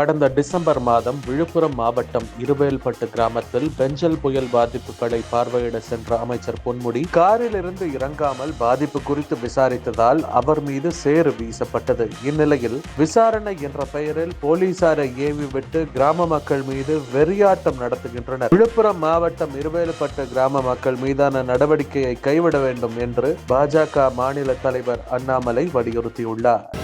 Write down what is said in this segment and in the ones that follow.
கடந்த டிசம்பர் மாதம் விழுப்புரம் மாவட்டம் இருவேல்பட்டு கிராமத்தில் பெஞ்சல் புயல் பாதிப்புகளை பார்வையிட சென்ற அமைச்சர் பொன்முடி காரில் இருந்து இறங்காமல் பாதிப்பு குறித்து விசாரித்ததால் அவர் மீது சேறு வீசப்பட்டது. இந்நிலையில் விசாரணை என்ற பெயரில் போலீசாரை ஏவி விட்டு கிராம மக்கள் மீது வெறியாட்டம் நடத்துகின்றனர். விழுப்புரம் மாவட்டம் இருவேல்பட்டு கிராம மக்கள் மீதான நடவடிக்கையை கைவிட வேண்டும் என்று பாஜக மாநில தலைவர் அண்ணாமலை வலியுறுத்தியுள்ளார்.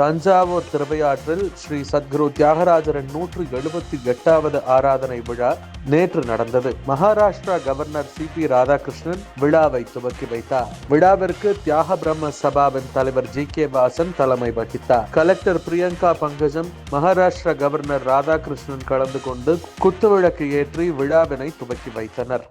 தஞ்சாவூர் திருவையாற்றில் ஸ்ரீ சத்குரு தியாகராஜரின் நூற்று எழுபத்தி எட்டாவது ஆராதனை விழா நேற்று நடந்தது. Maharashtra governor C P Radhakrishnan விழாவை துவக்கி வைத்தார். விழாவிற்கு தியாக பிரம்ம சபாவின் தலைவர் ஜி கே வாசன் தலைமை வகித்தார். கலெக்டர் பிரியங்கா பங்கஜம் மகாராஷ்டிரா கவர்னர் ராதாகிருஷ்ணன் கலந்து கொண்டு குத்துவிளக்கு ஏற்றி விழாவினை துவக்கி வைத்தனர்.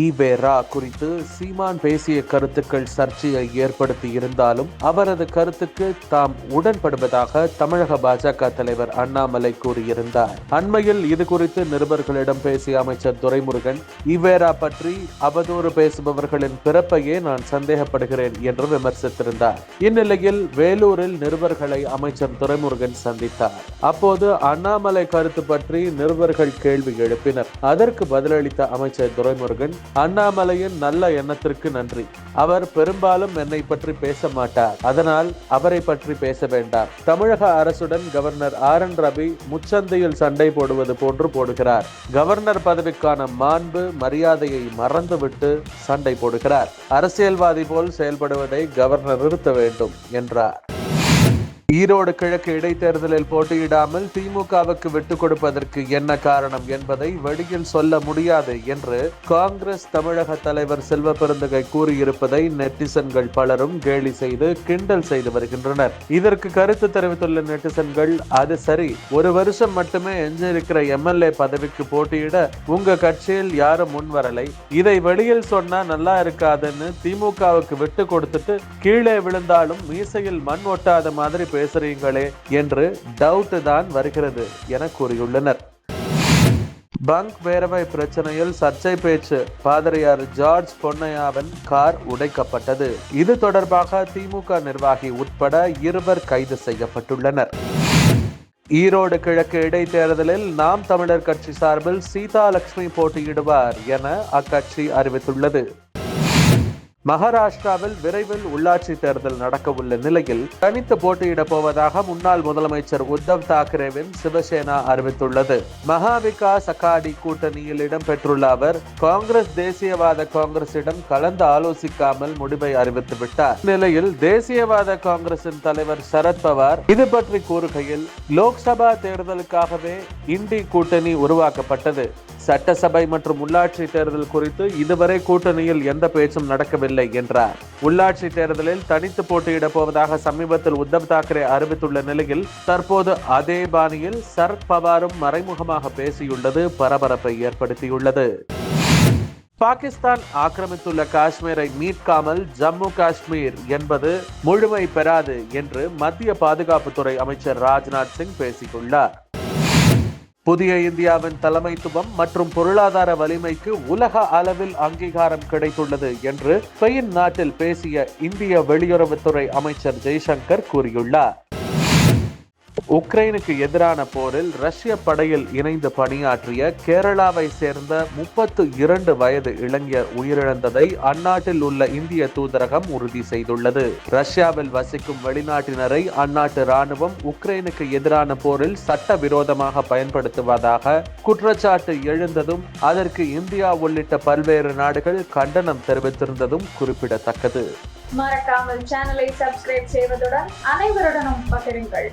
ஈவேரா குறித்து சீமான் பேசிய கருத்துக்கள் சர்ச்சையை ஏற்படுத்தி இருந்தாலும் அவரது கருத்துக்கு தாம் உடன்படுவதாக தமிழக பாஜக தலைவர் அண்ணாமலை கூறியிருந்தார். அண்மையில் இது குறித்து நிருபர்களிடம் பேசிய அமைச்சர் துரைமுருகன் ஈவேரா பற்றி அவதூறு பேசுபவர்களின் பிறப்பையே நான் சந்தேகப்படுகிறேன் என்று விமர்சித்திருந்தார். இந்நிலையில் வேலூரில் நிருபர்களை அமைச்சர் துரைமுருகன் சந்தித்தார். அப்போது அண்ணாமலை கருத்து பற்றி நிருபர்கள் கேள்வி எழுப்பினர். அதற்கு பதிலளித்த அமைச்சர் துரைமுருகன் அண்ணாமலையின் நல்ல எண்ணத்திற்கு நன்றி. அவர் பெரும்பாலும் என்னை பற்றி பேச மாட்டார். அதனால் அவரை பற்றி பேச வேண்டாம். தமிழக அரசுடன் கவர்னர் ஆர். என். ரவி முச்சந்தையில் சண்டை போடுவது போன்று போடுகிறார். கவர்னர் பதவிக்கான மாண்பு மரியாதையை மறந்துவிட்டு சண்டை போடுகிறார். அரசியல்வாதி போல் செயல்படுவதை கவர்னர் நிறுத்த வேண்டும் என்றார். ஈரோடு கிழக்கு இடைத்தேர்தலில் போட்டியிடாமல் திமுகவுக்கு விட்டுக் கொடுப்பதற்கு என்ன காரணம் என்பதை வெளியில் சொல்ல முடியாது என்று காங்கிரஸ் தமிழக தலைவர் செல்வ பெருந்தகை கூறியிருப்பதை நெட்டிசன்கள் பலரும் கேலி செய்து கிண்டல் செய்து வருகின்றனர். இதற்கு கருத்து தெரிவித்துள்ள நெட்டிசன்கள் அது சரி ஒரு வருஷம் மட்டுமே எஞ்சியிருக்கிற எம்எல்ஏ பதவிக்கு போட்டியிட உங்க கட்சியில் யாரும் முன் வரலை. இதை வெளியில் சொன்னா நல்லா இருக்காதுன்னு திமுகவுக்கு விட்டு கொடுத்துட்டு கீழே விழுந்தாலும் மீசையில் மண் ஒட்டாத மாதிரி பேசுறீங்களே என்று டவுட் தான் வருகிறது என கூறியுள்ளனர். பங்க் பேரவை பிரச்சனையில் சர்ச்சை பேச்சு. பாதிரியார் ஜார்ஜ் பொன்னையாவின் கார் உடைக்கப்பட்டது. இது தொடர்பாக திமுக நிர்வாகி உட்பட இருவர் கைது செய்யப்பட்டுள்ளனர். ஈரோடு கிழக்கு இடைத்தேர்தலில் நாம் தமிழர் கட்சி சார்பில் சீதா லட்சுமி போட்டியிடுவார் என அக்கட்சி அறிவித்துள்ளது. மகாராஷ்டிராவில் விரைவில் உள்ளாட்சி தேர்தல் நடக்க உள்ள நிலையில் தனித்து போட்டியிடப் போவதாக முன்னாள் முதலமைச்சர் உத்தவ் தாக்கரேவின் சிவசேனா அறிவித்துள்ளது. மகா விகாஸ் அகாடி கூட்டணியில் இடம்பெற்றுள்ள அவர் காங்கிரஸ் தேசியவாத காங்கிரசிடம் கலந்து ஆலோசிக்காமல் முடிவை அறிவித்து விட்டார். நிலையில் தேசியவாத காங்கிரசின் தலைவர் சரத்பவார் இது பற்றி கூறுகையில் லோக்சபா தேர்தலுக்காகவே இண்டி கூட்டணி உருவாக்கப்பட்டது. சட்டசபை மற்றும் உள்ளாட்சி தேர்தல் குறித்து இதுவரை கூட்டணியில் எந்த பேச்சும் நடக்கவில்லை என்றார். உள்ளாட்சி தேர்தலில் தனித்து போட்டியிடப் போவதாக சமீபத்தில் உத்தவ் தாக்கரே அறிவித்துள்ள நிலையில் தற்போது அதே பாணியில் சரத் பவாரும் மறைமுகமாக பேசியுள்ளது பரபரப்பை ஏற்படுத்தியுள்ளது. பாகிஸ்தான் ஆக்கிரமித்துள்ள காஷ்மீரை மீட்காமல் ஜம்மு காஷ்மீர் என்பது முழுமை பெறாது என்று மத்திய பாதுகாப்புத்துறை அமைச்சர் ராஜ்நாத் சிங் பேசியுள்ளார் புதிய இந்தியாவின் தலைமைத்துவம் மற்றும் பொருளாதார வலிமைக்கு உலக அளவில் அங்கீகாரம் கிடைத்துள்ளது என்று ஸ்பெயின் நாட்டில் பேசிய இந்திய வெளியுறவுத்துறை அமைச்சர் ஜெய்சங்கர் கூறியுள்ளார். உக்ரைனுக்கு எதிரான போரில் ரஷ்ய படையில் இணைந்து பணியாற்றிய கேரளாவை சேர்ந்த முப்பத்து இரண்டு வயது இளைஞர் உயிரிழந்ததை அந்நாட்டில் உள்ள இந்திய தூதரகம் உறுதி செய்துள்ளது. ரஷ்யாவில் வசிக்கும் வெளிநாட்டினரை அந்நாட்டு ராணுவம் உக்ரைனுக்கு எதிரான போரில் சட்டவிரோதமாக பயன்படுத்துவதாக குற்றச்சாட்டு எழுந்ததும் அதற்கு இந்தியா உள்ளிட்ட பல்வேறு நாடுகள் கண்டனம் தெரிவித்திருந்ததும் குறிப்பிடத்தக்கது. மறக்காமல் சேனலை சப்ஸ்கிரைப் செய்வதுடன் அனைவருடனும் பகிருங்கள்.